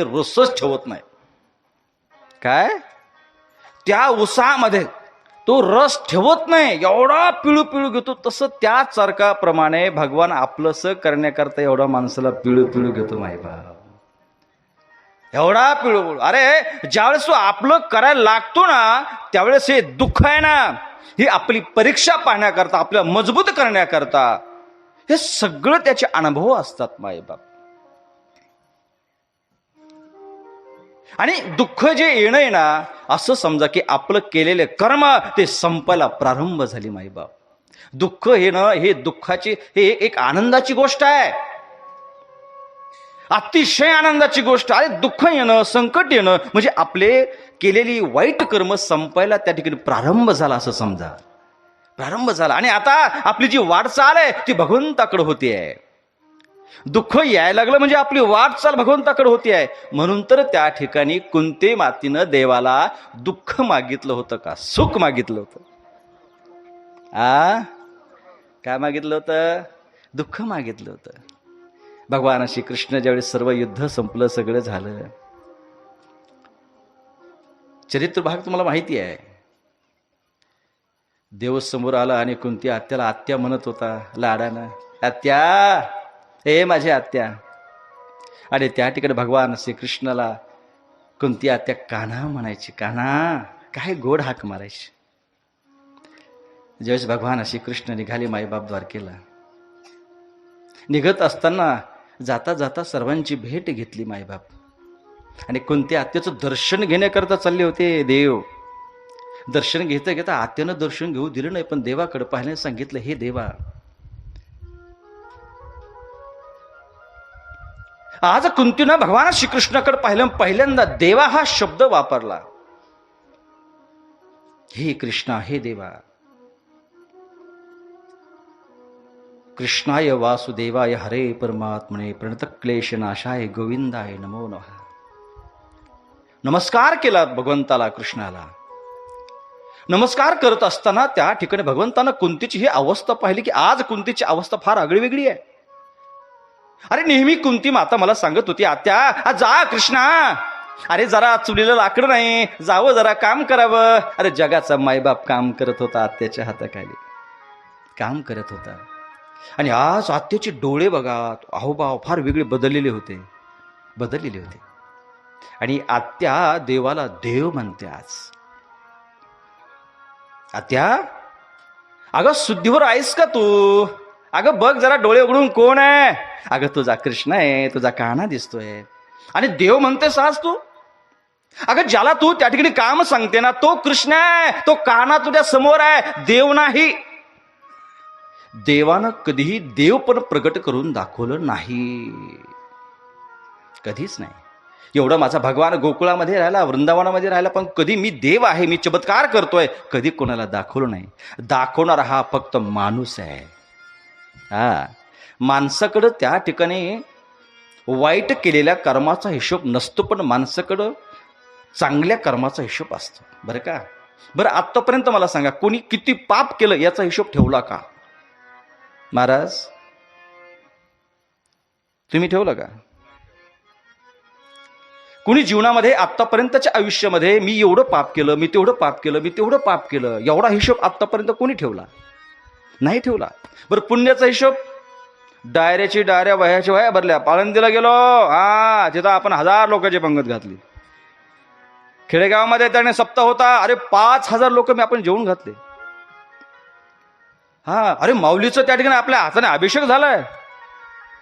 रसच ठेवत नाही. काय? त्या उत्साहामध्ये तो रस ठेवत नाही. एवढा पिळू पिळू घेतो. तसं त्याच चरकाप्रमाणे भगवान आपलंस करण्याकरता एवढा माणसाला पिळू पिळू घेतो माही एवढा पिळू पिळू अरे ज्यावेळेस तो आपलं करायला लागतो ना त्यावेळेस हे दुःख आहे ना ही आपली परीक्षा पाहण्याकरता आपल्या मजबूत करण्याकरता हे सगळं त्याचे अनुभव असतात माईबाप आणि दुःख जे येणं आहे ना असं समजा की आपलं केलेले कर्म ते संपायला प्रारंभ झाली माईबाप दुःख येणं हे दुःखाची हे एक आनंदाची गोष्ट आहे. अतिशय आनंदाची गोष्ट. अरे दुःख येणं संकट येणं म्हणजे आपले केलेली वाईट कर्म संपायला त्या ठिकाणी प्रारंभ झाला असं समजा. प्रारंभ झाला. आणि आता आपली जी वाटचाल आहे ती भगवंताकडे होती आहे. दुःख यायला लागलं म्हणजे आपली वाटचाल भगवंताकडे होती आहे. म्हणून तर त्या ठिकाणी कोणते मातीनं देवाला दुःख मागितलं होतं का? सुख मागितलं होतं. आ? काय मागितलं होतं? दुःख मागितलं होतं. भगवान श्रीकृष्ण ज्यावेळेस सर्व युद्ध संपलं सगळं झालं. चरित्र भाग तुम्हाला माहिती आहे. देव समोर आला आणि कोणती आत्याला आत्या म्हणत होता लाडानं आत्या हे माझ्या आत्या. आणि त्या ठिकाणी भगवान श्रीकृष्णाला कोणती आत्या कान्हा म्हणायची? कान्हा काय गोड हाक मारायची? ज्यावेळेस भगवान श्रीकृष्ण निघाले माईबाप द्वारकेला निघत असताना जाता जाता सर्वांची भेट घेतली मायबाप. आणि कोणत्या आत्याचं दर्शन घेण्याकरता चालले होते देव. दर्शन घेता घेता आत्यानं दर्शन घेऊ दिलं नाही पण देवाकडे पाहिल्याने सांगितलं हे देवा आज कुंतीनं भगवान श्रीकृष्णाकडे पाहिलं पहिल्यांदा देवा हा शब्द वापरला. हे कृष्णा हे देवा. कृष्णाय वासुदेवाय हरे परमात्मने प्रणत क्लेशनाशाय गोविंदाय नमो नमः. नमस्कार केला भगवंताला कृष्णाला. नमस्कार करत असताना त्या ठिकाणी भगवंतानं कुंतीची ही अवस्था पाहिली की आज कुंतीची अवस्था फार आगळी वेगळी आहे. अरे नेहमी कुंती माता मला सांगत होती आत्या आ, जा कृष्णा. अरे जरा चुलीला लाकडं नाही जावं जरा काम करावं. अरे जगाचा मायबाप काम करत होता आत्याच्या हाताखाली. काम करत होता. आणि आज आत्याचे डोळे बघा अहोभाव फार वेगळे बदललेले होते बदललेले होते. आणि आत्या देवाला देव म्हणते आज. आत्या अगं शुद्धीवर आहेस का तू? अगं बघ जरा डोळे उघडून कोण आहे? अगं तुझा कृष्ण आहे तुझा काना दिसतोय. आणि देव म्हणते आज तू? अगं ज्याला तू त्या ठिकाणी काम सांगते ना तो कृष्ण आहे तो काना तुझ्या समोर आहे देव नाही. देवानं कधीही देव पण प्रकट करून दाखवलं नाही. कधीच नाही. एवढं माझा भगवान गोकुळामध्ये राहिला वृंदावनामध्ये राहिला पण कधी मी देव आहे मी चमत्कार करतोय कधी कोणाला दाखवलं नाही. दाखवणारा हा फक्त माणूस आहे. हा. माणसाकडं त्या ठिकाणी वाईट केलेल्या कर्माचा हिशोब नसतो पण माणसाकडं चांगल्या कर्माचा हिशोब असतो. बरं का? बरं आत्तापर्यंत मला सांगा कोणी किती पाप केलं याचा हिशोब ठेवला का? महाराज तुम्ही ठेवलं का? कुणी जीवनामध्ये आत्तापर्यंतच्या आयुष्यामध्ये मी एवढं पाप केलं मी तेवढं पाप केलं मी तेवढं पाप केलं एवढा हिशोब आत्तापर्यंत कोणी ठेवला? नाही ठेवला. बरं पुण्याचा हिशोब? डायऱ्याची डायऱ्या वह्याच्या वह्या भरल्या. पाळंदीला गेलो. हा तिथं आपण हजार लोकांची पंगत घातली. खेडेगावामध्ये त्याने सप्ताह होता. अरे पाच हजार लोक मी आपण जेवून घातले. हा अरे माऊलीचं त्या ठिकाणी आपल्या हाताने अभिषेक झालाय.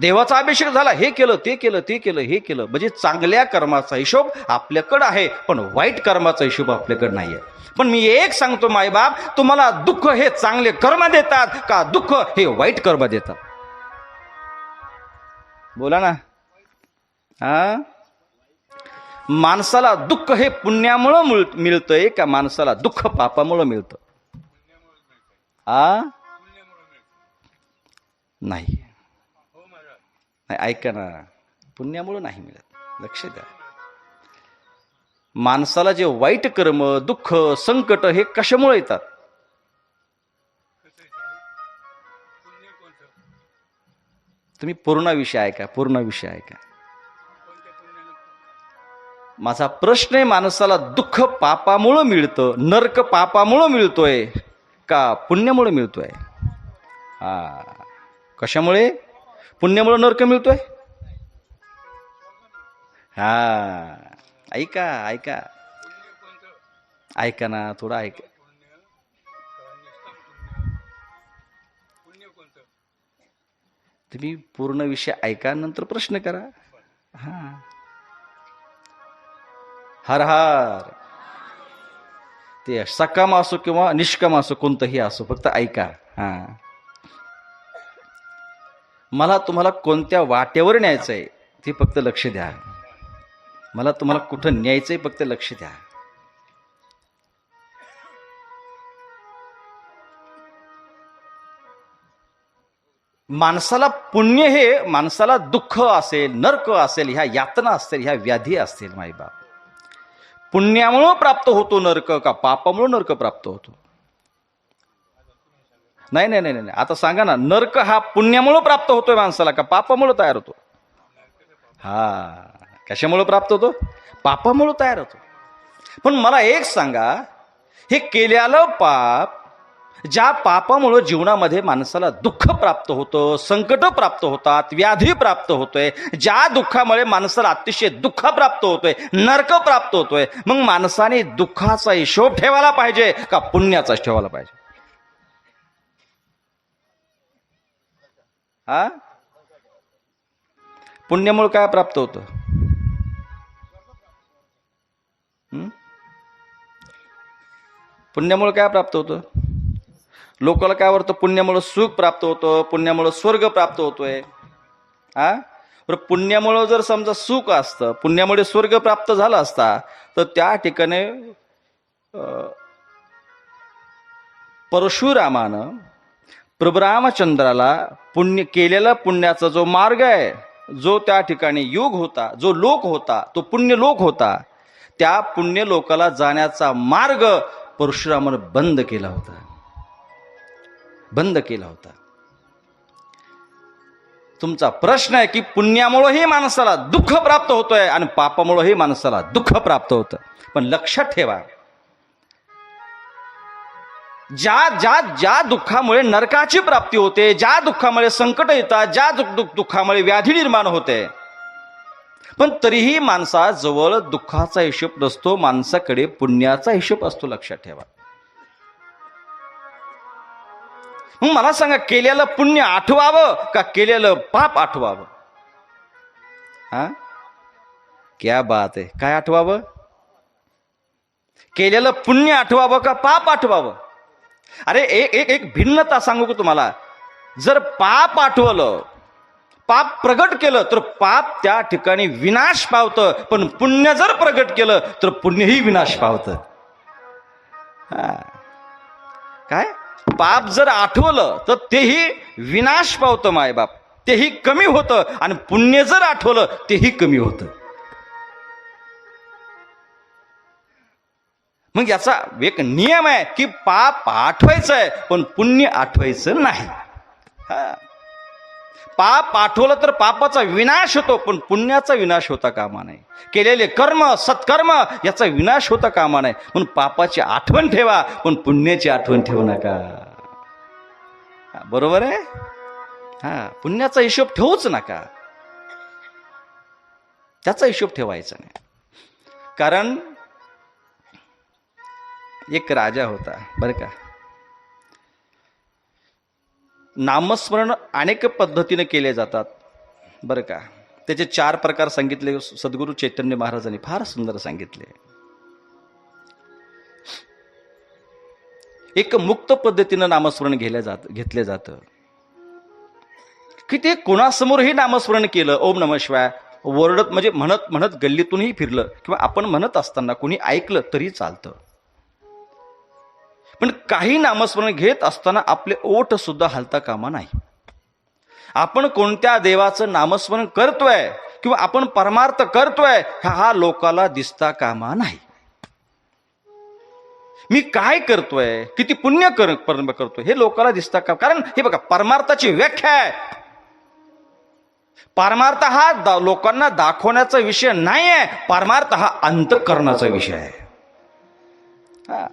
देवाचा अभिषेक झाला. हे केलं ते केलं ते केलं हे केलं. म्हणजे चांगल्या कर्माचा हिशोब आपल्याकडं आहे पण वाईट कर्माचा हिशोब आपल्याकडं नाही आहे पण मी एक सांगतो मायबाप तुम्हाला दुःख हे चांगले कर्म देतात का दुःख हे वाईट कर्म देतात? बोला ना. हा? माणसाला दुःख हे पुण्यामुळं मिळ- मिळतंय का माणसाला दुःख पापामुळं मिळतं? आ? नाही. नाही ऐका ना. पुण्यामुळं नाही मिळत. लक्ष द्या. माणसाला जे वाईट कर्म दुःख संकट हे कशामुळे येतात? तुम्ही पूर्ण विषय ऐका पूर्ण विषय ऐका. माझा प्रश्न आहे माणसाला दुःख पापामुळं मिळतं नरक पापामुळं मिळतोय का पुण्यामुळं मिळतोय? हा. कशामुळे? पुण्यामुळं नरक मिळतोय? हा. ऐका ऐका. ऐका ना थोडं ऐका. तुम्ही पूर्ण विषय ऐका नंतर प्रश्न करा. हा. हर हर. ते सकाम असो किंवा निष्काम असो कोणतंही असो फक्त ऐका. हा. मला तुम्हाला कोणत्या वाटेवर न्यायचंय ते फक्त लक्ष द्या. मला तुम्हाला कुठं न्यायचंय फक्त लक्ष द्या. माणसाला पुण्य हे माणसाला दुःख असेल नर्क असेल ह्या यातना असतील ह्या व्याधी असतील माईबाप पुण्यामुळं प्राप्त होतो नर्क का पापामुळं नर्क प्राप्त होतो? नाही नाही नाही नाही. आता सांगा ना नर्क हा पुण्यामुळं प्राप्त होतोय माणसाला का पापामुळं तयार होतो? हा. कशामुळं प्राप्त होतो? पापामुळं तयार होतो. पण मला एक सांगा हे केल्यालं पाप ज्या पापामुळं जीवनामध्ये माणसाला दुःख प्राप्त होतं संकट प्राप्त होतात व्याधी प्राप्त होतोय ज्या दुःखामुळे माणसाला अतिशय दुःख प्राप्त होतोय नरक प्राप्त होतोय मग माणसाने दुःखाचा हिशोब ठेवायला पाहिजे का पुण्याचाच ठेवायला पाहिजे? हा? पुण्यामुळे काय प्राप्त होतं? पुण्यामुळं काय प्राप्त होतं? लोकाला काय वाटतं पुण्यामुळं सुख प्राप्त होतं पुण्यामुळं स्वर्ग प्राप्त होतोय. हा बरं पुण्यामुळं जर समजा सुख असतं पुण्यामुळे स्वर्ग प्राप्त झाला असता तर त्या ठिकाणी परशुरामानं प्रभुरामचंद्राला पुण्य केलेला पुण्याचा जो मार्ग आहे जो त्या ठिकाणी युग होता जो लोक होता तो पुण्य लोक होता त्या पुण्य लोकाला जाण्याचा मार्ग परशुरामानं बंद केला होता. बंद केला होता. तुमचा प्रश्न आहे की पुण्यामुळंही माणसाला दुःख प्राप्त होतोय आणि पापामुळंही माणसाला दुःख प्राप्त होतं. पण लक्षात ठेवा. ज्या ज्या ज्या दुःखामुळे नरकाची प्राप्ती होते ज्या दुःखामुळे संकट येतात ज्या दुःख दुःख दुःखामुळे व्याधी निर्माण होते पण तरीही माणसाजवळ दुःखाचा हिशोब नसतो माणसाकडे पुण्याचा हिशोब असतो लक्षात ठेवा. मग मला सांगा केलेलं पुण्य आठवावं का केलेलं पाप आठवावं? हा? क्या बात आहे. काय आठवावं? केलेलं पुण्य आठवावं का पाप आठवावं? अरे एक एक एक भिन्नता सांगू का तुम्हाला? जर पाप आठवलं पाप प्रगट केलं तर पाप त्या ठिकाणी विनाश पावतं. पण पुण्य जर प्रगट केलं तर पुण्यही विनाश पावतं. काय? पाप जर आठवलं तर तेही विनाश पावतं मायबाप. तेही कमी होतं आणि पुण्य जर आठवलं तेही कमी होतं. मग याचा एक नियम आहे की पाप आठवायचं आहे पण पुण्य आठवायचं नाही. हा. पाप आठवलं तर पापाचा विनाश होतो पण पुण्याचा विनाश होता कामा नाही केलेले कर्म सत्कर्म याचा विनाश होता कामा नाही म्हणून पापाची आठवण ठेवा पण पुण्याची आठवण ठेवू नका. बरोबर आहे? हा पुण्याचा हिशोब ठेवूच नका. त्याचा हिशोब ठेवायचा नाही. कारण एक राजा होता बरं का? नामस्मरण अनेक पद्धतीने केले जातात. बरं का? त्याचे चार प्रकार सांगितले. सद्गुरू चैतन्य महाराजांनी फार सुंदर सांगितले. एक मुक्त पद्धतीनं नामस्मरण घेतलं जात घेतलं जातं. की ते कोणासमोरही नामस्मरण केलं ओम नम शिवाय ओरडत म्हणजे म्हणत म्हणत गल्लीतूनही फिरलं किंवा आपण म्हणत असताना कोणी ऐकलं तरी चालतं. पण काही नामस्मरण घेत असताना आपले ओठ सुद्धा हलता कामा नाही. आपण कोणत्या देवाचं नामस्मरण करतोय किंवा आपण परमार्थ करतोय हा हा लोकाला दिसता कामा नाही. मी काय करतोय? किती पुण्य कर करतोय? हे लोकाला दिसता का? कारण हे बघा परमार्थाची व्याख्या आहे. परमार्थ हा दा- लोकांना दाखवण्याचा विषय नाही आहे परमार्थ हा अंतकरणाचा विषय आहे. हा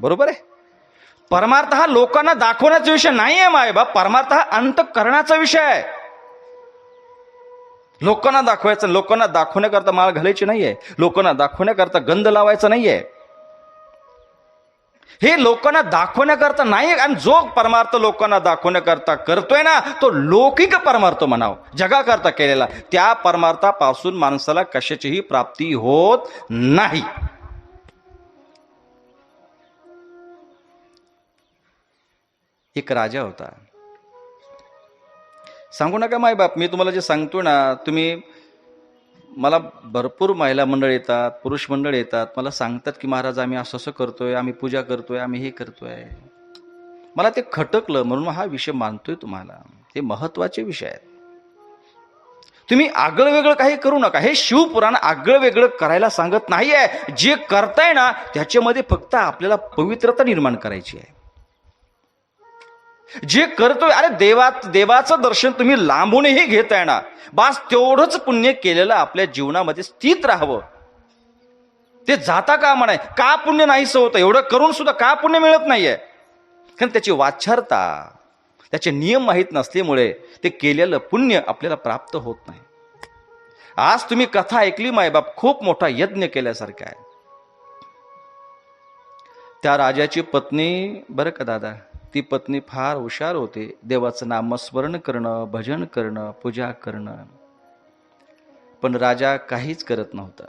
बरोबर आहे? परमार्थ हा लोकांना दाखवण्याचा विषय नाही आहे मायबाप. परमार्थ हा अंतकरणाचा विषय आहे. लोकांना दाखवायचं लोकांना दाखवण्याकरता माळ घालायची नाहीये. लोकांना दाखवण्याकरता गंध लावायचा नाहीये. हे लोकांना दाखवण्याकरता नाही आणि जो परमार्थ लोकांना दाखवण्याकरता करतोय ना तो लौकिक परमार्थ म्हणाव. जगाकरता केलेला. त्या परमार्थापासून माणसाला कशाचीही प्राप्ती होत नाही. एक राजा होता. सांगू नका माय बाप मी तुम्हाला जे सांगतो ना तुम्ही मला भरपूर महिला मंडळ येतात पुरुष मंडळ येतात मला सांगतात की महाराज आम्ही असं असं करतोय आम्ही पूजा करतोय आम्ही हे करतोय. मला ते खटकलं म्हणून हा विषय मानतोय तुम्हाला. हे महत्त्वाचे विषय आहेत. तुम्ही आगळं वेगळं काही करू नका. हे शिवपुराण आगळं वेगळं करायला सांगत नाही आहे जे करताय ना त्याच्यामध्ये फक्त आपल्याला पवित्रता निर्माण करायची आहे. जे करतोय अरे देवात देवाचं दर्शन तुम्ही लांबूनही घेताय ना बास तेवढंच पुण्य केलेलं आपल्या जीवनामध्ये स्थित राहावं. ते जाता का म्हणाय का पुण्य नाहीसं होतं? एवढं करून सुद्धा का पुण्य मिळत नाहीये? कारण त्याची वाच्छरता त्याचे नियम माहीत नसल्यामुळे ते केलेलं पुण्य आपल्याला प्राप्त होत नाही. आज तुम्ही कथा ऐकली मायबाप खूप मोठा यज्ञ केल्यासारखा आहे. त्या राजाची पत्नी बरं का दादा? ती पत्नी फार हुशार होते. देवाचं नामस्मरण करणं भजन करणं पूजा करणं. पण राजा काहीच करत नव्हता.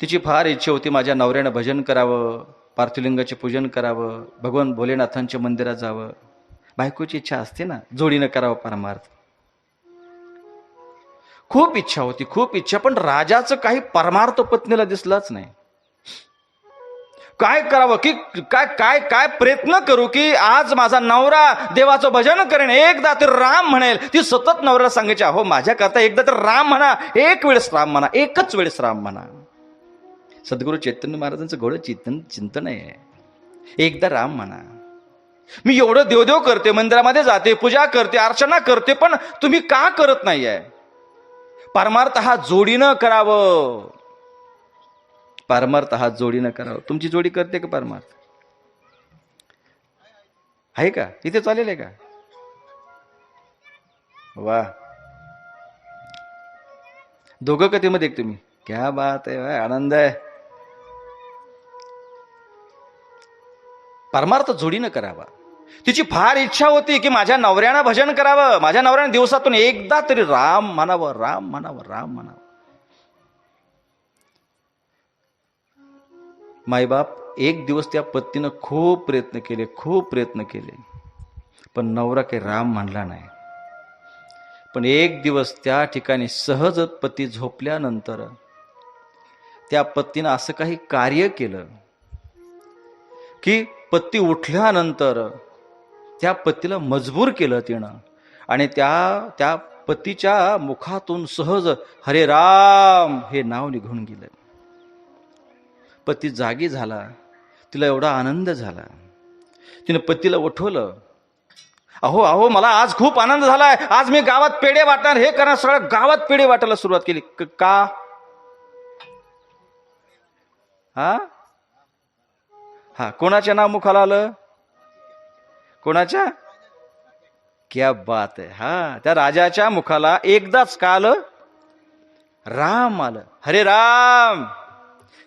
तिची फार इच्छा होती माझ्या नवऱ्यानं भजन करावं पार्थिलिंगाचे पूजन करावं भगवान भोलेनाथांच्या मंदिरात जावं. बायकोची इच्छा असते ना जोडीनं करावं परमार्थ. खूप इच्छा होती खूप इच्छा पण राजाचं काही परमार्थ पत्नीला दिसलाच नाही. काय करावं? की काय काय काय प्रयत्न करू की आज माझा नवरा देवाचं भजन करेन. एकदा तर राम म्हणेल. ती सतत नवऱ्याला सांगायची अहो माझ्याकरता एकदा तर राम म्हणा. एक वेळेस राम म्हणा. एकच वेळेस राम म्हणा. सद्गुरू चैतन्य महाराजांचं घोडं चिंतन चिंतन आहे. एकदा राम म्हणा. मी एवढं देवदेव करते मंदिरामध्ये जाते पूजा करते अर्चना करते पण तुम्ही का करत नाहीये? परमार्थ हा जोडीनं करावं. परमार्थ हा जोडीनं करावं. तुमची जोडी करते का परमार्थ? आहे का? इथे चालेल आहे का? वा. दोघं कथेमध्ये एक तुम्ही. क्या बात आहे आनंद आहे. परमार्थ जोडीनं करावा. तिची फार इच्छा होती की माझ्या नवऱ्यानं भजन करावं. माझ्या नवऱ्यानं दिवसातून एकदा तरी राम म्हणावं राम म्हणावं राम म्हणावं. मायबाप एक दिवस त्या पत्नीनं खूप प्रयत्न केले खूप प्रयत्न केले. पण नवरा काही राम म्हणला नाही. पण एक दिवस त्या ठिकाणी सहज पती झोपल्यानंतर त्या पत्नीनं असं काही कार्य केलं की पत्ती उठल्यानंतर त्या पतीला मजबूर केलं तिनं. आणि त्या त्या पतीच्या मुखातून सहज हरे राम हे नाव निघून गेलं. पती जागी झाला तिला एवढा आनंद झाला. तिनं पतीला उठवलं अहो अहो मला आज खूप आनंद झालाय. आज मी गावात पेढे वाटणार. हे करणार सगळं गावात पेढे वाटायला सुरुवात केली. का हा? हा कोणाच्या नाव मुखाला आलं? कोणाच्या? क्या बात आहे. हा त्या राजाच्या मुखाला एकदाच का आलं? राम आलं. हरे राम!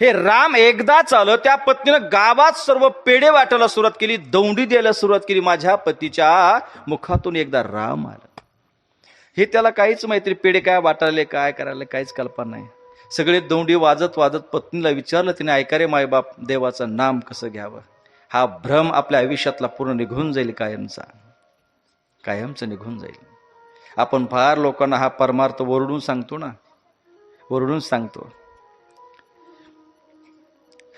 हे राम एकदाच आलं त्या पत्नीनं गावात सर्व पेढे वाटायला सुरुवात केली दौंडी द्यायला सुरुवात केली माझ्या पतीच्या मुखातून एकदा राम आलं. हे त्याला काहीच माहिती पेढे काय वाटायले काय करायला काहीच कल्पना नाही. सगळे दौंडी वाजत वाजत पत्नीला विचारलं तिने ऐकारे मायबाप देवाचं नाम कसं घ्यावं? हा भ्रम आपल्या आयुष्यातला पूर्ण निघून जाईल कायमचा. कायमचं निघून जाईल. आपण फार लोकांना हा परमार्थ ओरडून सांगतो ना? ओरडून सांगतो.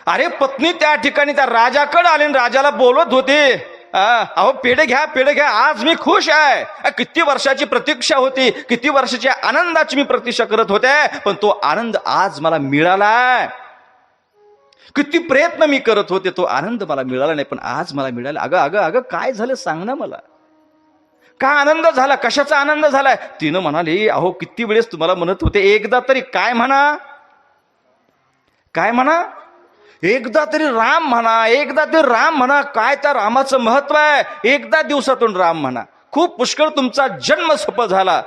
अरे पत्नी त्या ठिकाणी त्या राजाकडे आली आणि राजाला बोलत होते. अहो पेढे घ्या पेढे घ्या आज मी खुश आहे. किती वर्षाची प्रतीक्षा होती किती वर्षाची आनंदाची मी प्रतीक्षा करत होते पण तो आनंद आज मला मिळालाय. किती प्रयत्न मी करत होते तो आनंद मला मिळाला नाही पण आज मला मिळाला. अगं अगं अगं काय झालं सांग ना मला. का आनंद झाला कशाचा आनंद झालाय? तिनं म्हणाली अहो किती वेळेस तुम्हाला म्हणत होते एकदा तरी काय म्हणा? काय म्हणा? एकदा तरी राम म्हणा एकदा तरी राम म्हणा काय त्या रामाचं महत्त्व आहे. एकदा दिवसातून राम म्हणा. खूप पुष्कळ तुमचा जन्म सफल झाला.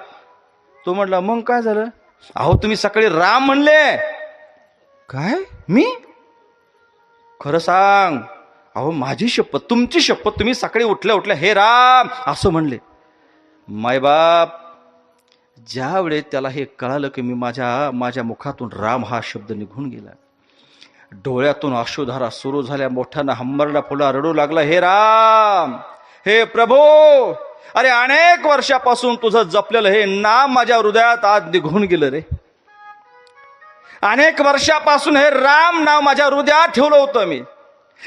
तो म्हटला मग काय झालं? अहो तुम्ही सकाळी राम म्हणले. काय? मी? खरं सांग. अहो माझी शपथ तुमची शपथ तुम्ही सकाळी उठल्या उठल्या हे राम असं म्हणले. मायबाप बाप वेळेस त्याला हे कळालं की मी माझ्या माझ्या मुखातून राम हा शब्द निघून गेला डोळ्यातून अश्रुधारा सुरू झाल्या. मोठ्यानं हंबरला फुला रडू लागला. हे राम! हे प्रभू! अरे अनेक वर्षापासून तुझं जपलेलं हे नाम माझ्या हृदयात आज निघून गेलं रे. अनेक वर्षापासून हे राम नाव माझ्या हृदयात ठेवलं होतं मी.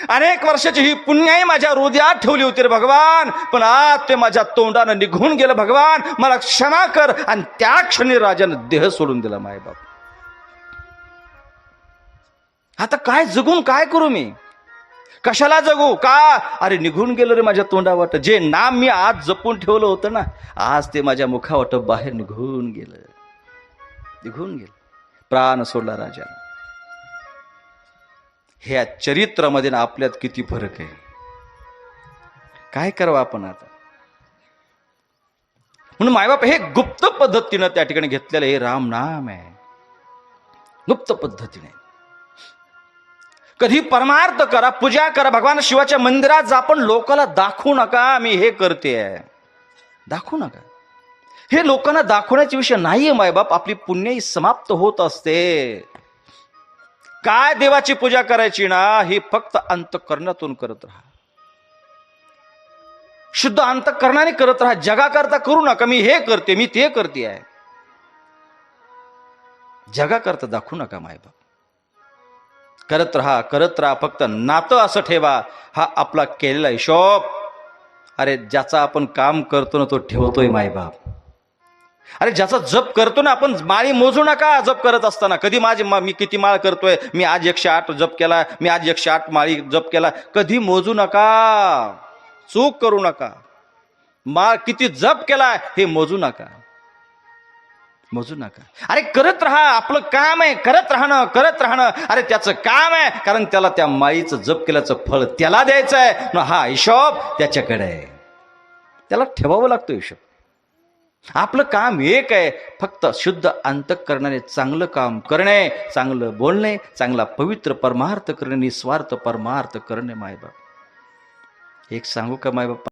अनेक वर्षाची ही पुण्याही माझ्या हृदयात ठेवली होती रे भगवान. पण आज ते माझ्या तोंडानं निघून गेलं. भगवान मला क्षमा कर. आणि त्या क्षणी राजानं देह सोडून दिला मायबाप. आता काय जगून काय करू मी? कशाला जगू? का? अरे निघून गेलं रे माझ्या तोंडावाट जे नाम मी आज जपून ठेवलं होतं ना आज ते माझ्या मुखावाट बाहेर निघून गेलं. निघून गेलं. प्राण सोडला राजा ह्या चरित्रामध्ये ना आपल्यात किती फरक आहे. काय करावं आपण आता? म्हणून मायबाप हे गुप्त पद्धतीनं त्या ठिकाणी घेतलेलं हे राम नाम आहे. गुप्त पद्धतीने. कधी परमार्थ करा पूजा करा भगवान शिवाच्या मंदिरात जा पण लोकाला दाखवू नका मी हे करते. दाखवू नका. हे लोकांना दाखवण्याचे विषय नाहीये मायबाप आपली पुण्यही समाप्त होत असते. काय देवाची पूजा करायची ना ही फक्त अंतकरणातून करत राहा. शुद्ध अंतकरणाने करत राहा. जगाकरता करू नका. मी हे करते मी ते करते आहे. जगाकरता दाखवू नका मायबाप करत राहा करत राहा फक्त नातं असं ठेवा. हा आपला केलेला हिशोब. अरे ज्याचा आपण काम करतो ना तो ठेवतोय मायबाप. अरे ज्याचा जप करतो ना आपण माळी मोजू नका जप करत असताना. कधी माझी मा- मी किती माळ करतोय? मी आज एकशे आठ जप केला मी आज एकशे आठ माळी जप केला. कधी मोजू नका. चूक करू नका. माळ किती जप केलाय हे मोजू नका. मोजू नका. अरे करत राहा आपलं काम आहे करत राहणं करत राहणं. अरे त्याचं काम आहे कारण त्याला त्या माईचं जप केल्याचं फळ त्याला द्यायचं आहे. न हा हिशोब त्याच्याकडे आहे. त्याला ठेवावं लागतो हिशोब. आपलं काम एक आहे फक्त शुद्ध अंतकरणाने चांगलं काम करणे चांगलं बोलणे चांगला पवित्र परमार्थ करणे निस्वार्थ परमार्थ करणे मायबाप. एक सांगू का मायबाप?